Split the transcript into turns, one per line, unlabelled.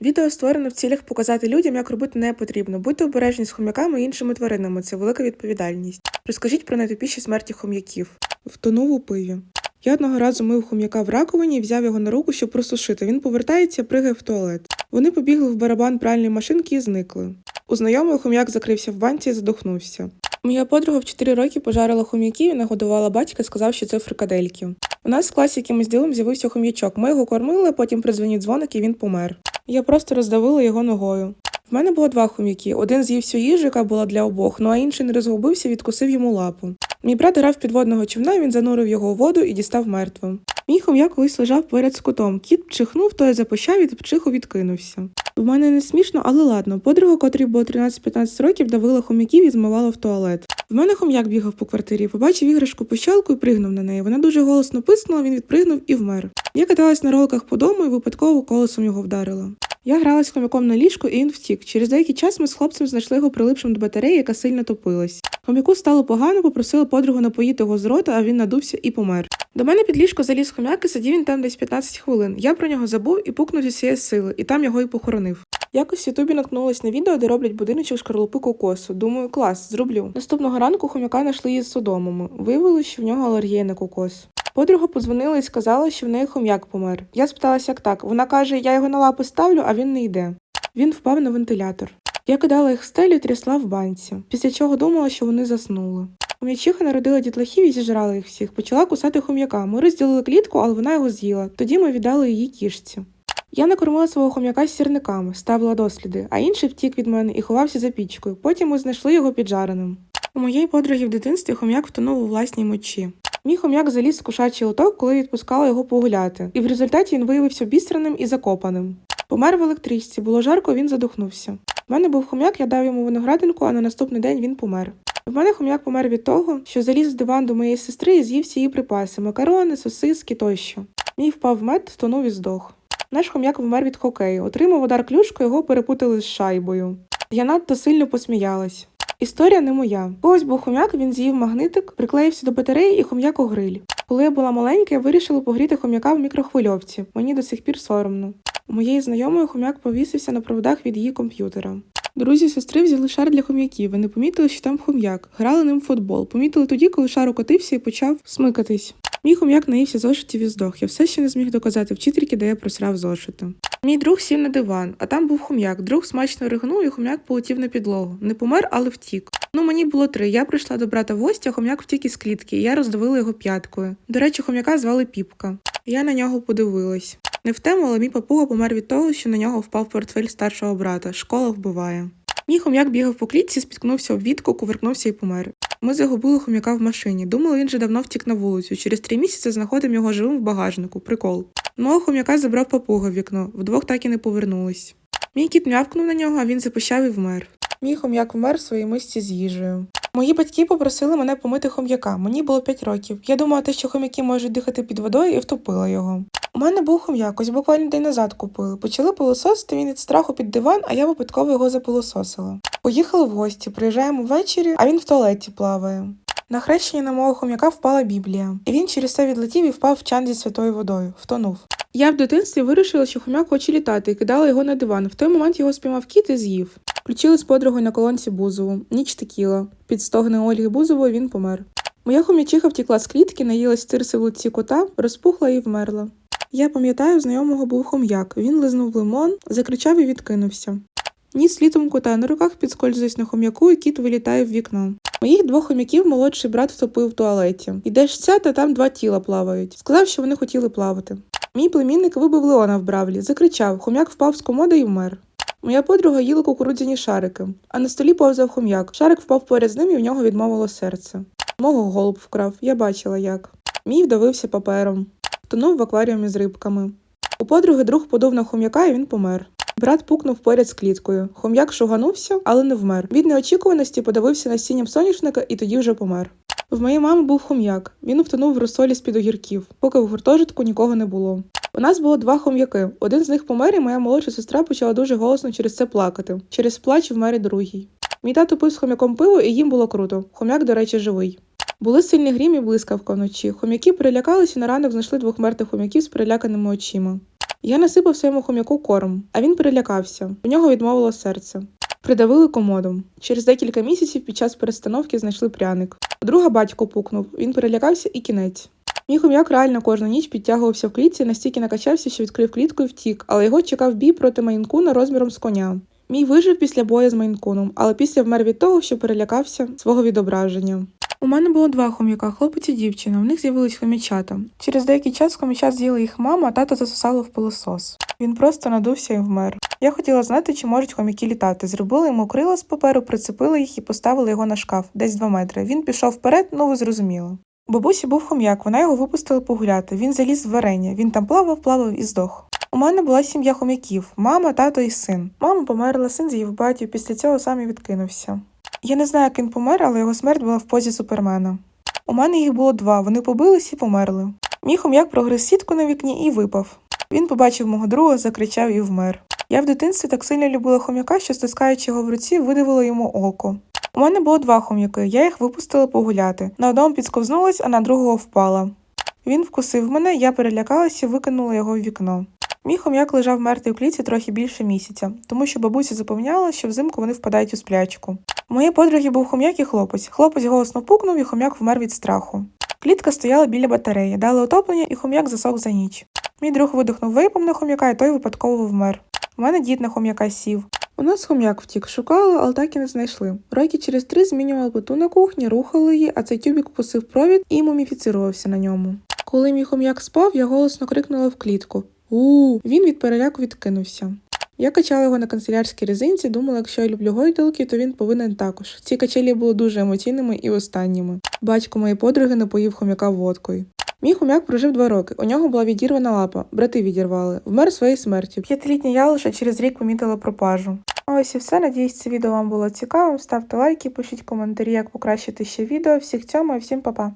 Відео створено в цілях показати людям, як робити не потрібно. Будьте обережні з хом'яками і іншими тваринами. Це велика відповідальність. Розкажіть про найтупіші смерті хом'яків. Втонув у пиві. Я одного разу мив хом'яка в раковині і взяв його на руку, щоб просушити. Він повертається, пригає в туалет. Вони побігли в барабан пральної машинки і зникли. У знайомого хом'як закрився в банці і задохнувся. Моя подруга в 4 роки пожарила хом'яків і нагодувала батька, сказав, що це фрикадельки. У нас в класі якимось дивом з'явився хом'ячок. Ми його кормили, потім призвонив дзвоник і він помер. Я просто роздавила його ногою. В мене було два хом'яки. Один з'їв всю їжу, яка була для обох, ну а інший не розгубився відкусив йому лапу. Мій брат грав підводного човна, він занурив його у воду і дістав мертвим. Мій хом'як колись лежав поряд з котом. Кіт чихнув, той запищав і пчиху відкинувся. В мене не смішно, але ладно. Подруга, котрій було 13-15 років, давила хом'яків і змивала в туалет. В мене хом'як бігав по квартирі, побачив іграшку пищалку і пригнув на неї. Вона дуже голосно писнула, він відпригнув і вмер. Я каталась на роликах по дому і випадково колесом його вдарила. Я гралась хом'яком на ліжку, і він втік. Через деякий час ми з хлопцем знайшли його прилипшим до батареї, яка сильно топилась. Хом'яку стало погано, попросила подругу напоїти його з рота, а він надувся і помер. До мене під ліжко заліз хом'як і сидів він там десь 15 хвилин. Я про нього забув і пукнув зі всієї сили, і там його і похоронив. Якось в Ютубі наткнулась на відео, де роблять будиночок шкарлупи кокосу. Думаю, клас, зроблю. Наступного ранку хом'яка знайшли із содомами. Виявилось, що в нього алергія на кокос. Подруга подзвонила і сказала, що в неї хом'як помер. Я спиталася, як так. Вона каже, я його на лапи ставлю, а він не йде. Він впав на вентилятор. Я кидала їх в стелю і трясла в банці, після чого думала, що вони заснули. Хом'ячиха народила дітлахів і зіжрала їх всіх. Почала кусати хом'яка. Ми розділили клітку, але вона його з'їла. Тоді ми віддали її кішці. Я накормила свого хом'яка з сірниками, ставила досліди, а інший втік від мене і ховався за пічкою. Потім ми знайшли його піджареним. У моєї подруги в дитинстві хом'як втонув у власній мочі. Мій хом'як заліз в кошачий лоток, коли відпускала його погуляти, і в результаті він виявився обістраним і закопаним. Помер в електричці, було жарко, він задохнувся. У мене був хом'як, я дав йому виноградинку, а на наступний день він помер. В мене хом'як помер від того, що заліз в диван до моєї сестри і з'їв всі її припаси, макарони, сосиски тощо. Мій впав мед, втонув і здох. Наш хом'як вмер від хокею, отримав удар клюшкою, його перепутали з шайбою. Я надто сильно посміялась. Історія не моя. Когось був хом'як, він з'їв магнитик, приклеївся до батареї і хом'як у гриль. Коли я була маленька, я вирішила погріти хом'яка в мікрохвильовці. Мені до сих пір соромно. У моєї знайомої хом'як повісився на проводах від її комп'ютера. Друзі сестри взяли шар для хом'яків. Вони помітили, що там хом'як. Грали ним в футбол. Помітили тоді, коли шар укотився і почав смикатись. Мій хом'як наївся зошитів і здох. Я все ще не зміг доказати вчительки, де я просрав зошити. Мій друг сів на диван, а там був хом'як. Друг смачно ригнув, і хом'як полетів на підлогу. Не помер, але втік. Ну мені було три. Я прийшла до брата в гості, а хом'як втік із клітки, і я роздавила його п'яткою. До речі, хом'яка звали Піпка. Я на нього подивилась. Не в тему, але мій папуга помер від того, що на нього впав портфель старшого брата. Школа вбиває. Мій хом'як бігав по клітці, спіткнувся об вітку, кувиркнувся і помер. Ми загубили хом'яка в машині. Думали, він же давно втік на вулицю. Через три місяці знаходимо його живим в багажнику. Прикол. Мого хом'яка забрав папуга в вікно, вдвох так і не повернулись. Мій кіт м'явкнув на нього, а він запищав і вмер. Мій хом'як вмер в своїй мисці з їжею. Мої батьки попросили мене помити хом'яка. Мені було 5 років. Я думала, те, що хом'яки можуть дихати під водою, і втопила його. У мене був хом'як, ось буквально день назад купили. Почали пилососити він від страху під диван, а я випадково його запилососила. Поїхали в гості, приїжджаємо ввечері, а він в туалеті плаває. На хрещення на мого хом'яка впала Біблія, і він через це відлетів і впав в чан зі святою водою. Втонув. Я в дитинстві вирішила, що хом'як хоче літати, і кидала його на диван. В той момент його спіймав кіт і з'їв. Включили з подругою на колонці Бузову. Ніч текіла. Під стогни Ольги Бузової він помер. Моя хом'ячиха втікла з клітки, наїлась тирси в лиці кота, розпухла і вмерла. Я пам'ятаю, знайомого був хом'як. Він лизнув лимон, закричав і відкинувся. Ніс літом кота на руках підскользуюсь на хом'яку, і кіт вилітає в вікно. Моїх двох хом'яків молодший брат втопив в туалеті. Ідеш ця, та там два тіла плавають. Сказав, що вони хотіли плавати. Мій племінник вибив Леона в бравлі, закричав, хом'як впав з комоди і вмер. Моя подруга їла кукурудзяні шарики, а на столі повзав хом'як. Шарик впав поряд з ним і в нього відмовило серце. Мого голуб вкрав, я бачила як. Мій вдавився папером, тонув в акваріумі з рибками. У подруги друг подув на хом'яка і він помер. Брат пукнув поряд з кліткою. Хом'як шуганувся, але не вмер. Від неочікуваності подивився насінням соняшника і тоді вже помер. В моєї мами був хом'як. Він втонув в розсолі з-під огірків, поки в гуртожитку нікого не було. У нас було два хом'яки. Один з них помер, і моя молодша сестра почала дуже голосно через це плакати. Через плач вмер і другий. Мій тато пив з хом'яком пиво, і їм було круто. Хом'як, до речі, живий. Були сильні грім і блискавка вночі. Хом'яки перелякались і на ранок знайшли двох мертвих хом'яків з переляканими очима. Я насипав своєму хом'яку корм, а він перелякався. У нього відмовило серце. Придавили комодом. Через декілька місяців під час перестановки знайшли пряник. Друга батько пукнув, він перелякався і кінець. Мій хом'як реально кожну ніч підтягувався в клітці, настільки накачався, що відкрив клітку і втік, але його чекав бій проти Майнкуна розміром з коня. Мій вижив після бою з Майнкуном, але після вмер від того, що перелякався свого відображення. У мене було два хом'яка, хлопець і дівчина. В них з'явились хомячата. Через деякий час хомячат з'їла їх мама, а тато засосало в пилосос. Він просто надувся і вмер. Я хотіла знати, чи можуть хомяки літати. Зробили йому крила з паперу, прицепили їх і поставили його на шкаф, десь 2 метри. Він пішов вперед, ну ви зрозуміли. У бабусі був хом'як, вона його випустила погуляти. Він заліз в варення. Він там плавав, плавав і здох. У мене була сім'я хом'яків: мама, тато і син. Мама померла, син з'їв батьків, після цього сам і відкинувся. Я не знаю, як він помер, але його смерть була в позі супермена. У мене їх було два, вони побились і померли. Мій хом'як прогриз сітку на вікні і випав. Він побачив мого друга, закричав і вмер. Я в дитинстві так сильно любила хом'яка, що стискаючи його в руці, видавила йому око. У мене було два хом'яки, я їх випустила погуляти. На одному підсковзнулась, а на другого впала. Він вкусив мене, я перелякалася і викинула його в вікно. Мій хом'як лежав мертвий в клітці трохи більше місяця, тому що бабуся запевняла, що взимку вони впадають у сплячку. У моєї подруги був хом'як і хлопець. Хлопець голосно пукнув, і хом'як вмер від страху. Клітка стояла біля батареї, дали отоплення, і хом'як засох за ніч. Мій друг видихнув вейпом на хом'яка, і той випадково вмер. У мене дід на хом'яка сів. У нас хом'як втік, шукали, але так і не знайшли. Роки через три змінювали плиту на кухні, рухали її, а цей тюбік вкусив провід і муміфіцирувався на ньому. Коли мій хом'як спав, я голосно крикнула в клітку. у Він від переляку відкинувся. Я качала його на канцелярській резинці, думала, якщо я люблю гойдалки, то він повинен також. Ці качелі були дуже емоційними і останніми. Батько моєї подруги напоїв хом'яка водкою. Мій хом'як прожив два роки. У нього була відірвана лапа, брати відірвали, вмер своєю смертю. П'ятилітня я лише через рік помітила пропажу. А Ось і все. Надіюсь, це відео вам було цікавим. Ставте лайки, пишіть коментарі, як покращити ще відео. Всіх цьому і всім па-па.